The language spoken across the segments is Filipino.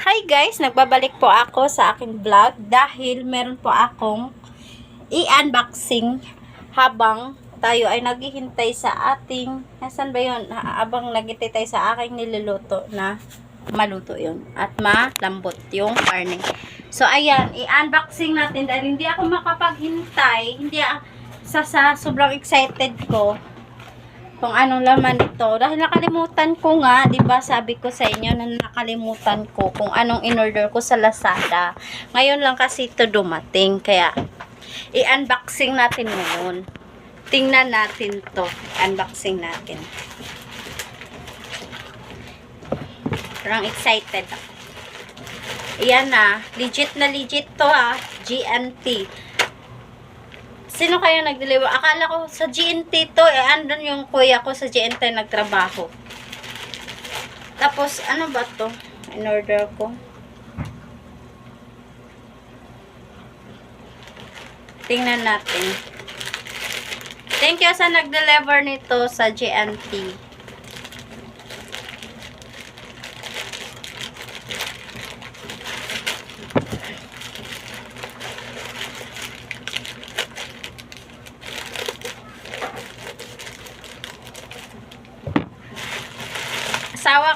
Hi guys, nagbabalik po ako sa aking vlog dahil meron po akong i-unboxing habang tayo ay naghihintay sa ating, nasan ba yun? Ha- Habang naghihintay tayo sa aking niluluto na maluto yun at malambot yung karne. So ayan, i-unboxing natin dahil hindi ako makapaghintay, hindi a- sa, sa sobrang excited ko kung anong laman nito. Dahil nakalimutan ko nga, 'di ba sabi ko sa inyo na nakalimutan ko kung anong in-order ko sa Lazada. Ngayon lang kasi ito dumating, kaya i-unboxing natin ngayon. Tingnan natin to. Unboxing natin. Parang excited ako. Ayan na. Legit na legit to ah. GNT. Sino kaya nag-deliver? Akala ko sa GNT to, eh, andun yung kuya ko sa GNT nagtrabaho. Tapos, ano ba to? In-order ko. Tingnan natin. Thank you sa nag-deliver nito sa GNT.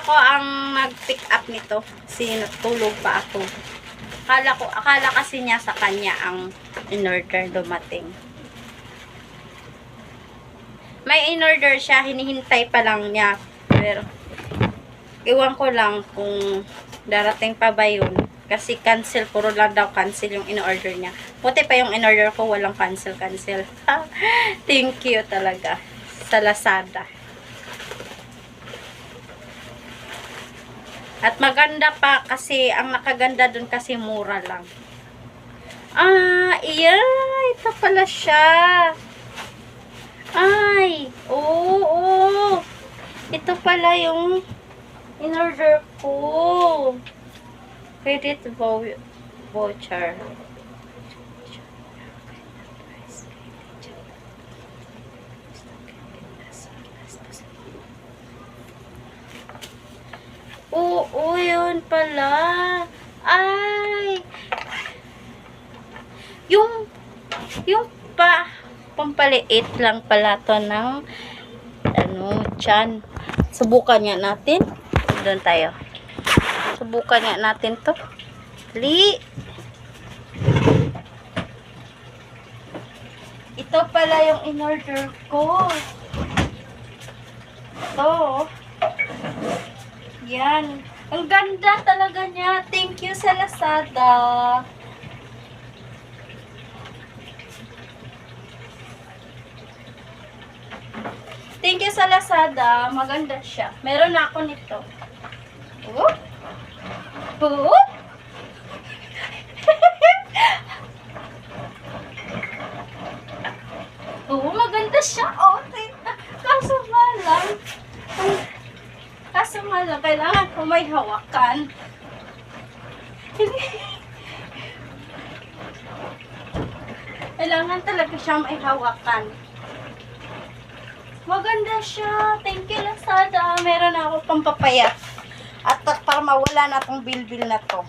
Asawa ko ang mag-pick up nito. Sino tulog pa ako. Akala ko, akala kasi niya sa kanya ang in-order dumating. May in-order siya, hinihintay pa lang niya. Pero, iwan ko lang kung darating pa ba yun. Kasi cancel, puro lang daw cancel yung in-order niya. Puti pa yung in-order ko, walang cancel, cancel. Thank you talaga sa Lazada. At maganda pa kasi ang nakaganda dun kasi mura lang. Ah, iya, ito pala siya. Ay, oo, oo. Ito pala yung in-order ko. Credit vou- voucher. Oo, yun pala. Ay. Yung, yung pa, pampaliit lang pala to ng, ano, chan. Subukan nga natin. Doon tayo. Subukan nga natin to. Li. Ito pala yung in-order ko. Ito. Yan. Ang ganda talaga niya. Thank you sa Lazada. Thank you sa Lazada. Maganda siya. Meron na ako nito. Oh. Oh. Oo, maganda siya. Oh, tita. Kaso nga lang. Kaso nga lang, kailangan ko may hawakan. kailangan talaga siya may hawakan. Maganda siya. Thank you, Lazada. Meron ako pampapayat. At at para mawala na tong bilbil na to.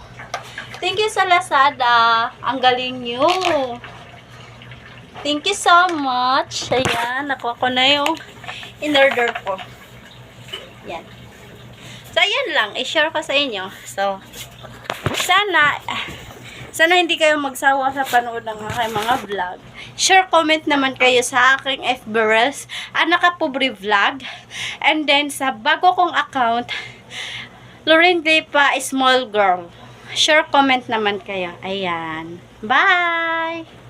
Thank you sa Lazada. Ang galing nyo. Thank you so much. Ayan, nakuha ko na yung in-order ko. Yan. So, ayan lang. I-share ko sa inyo. So, sana, sana hindi kayo magsawa sa panood ng aking mga vlog. Share, comment naman kayo sa aking FB Reels, Anaka Pobre Vlog. And then, sa bago kong account, Lorraine Glipa Small Girl. Share, comment naman kayo. Ayan. Bye!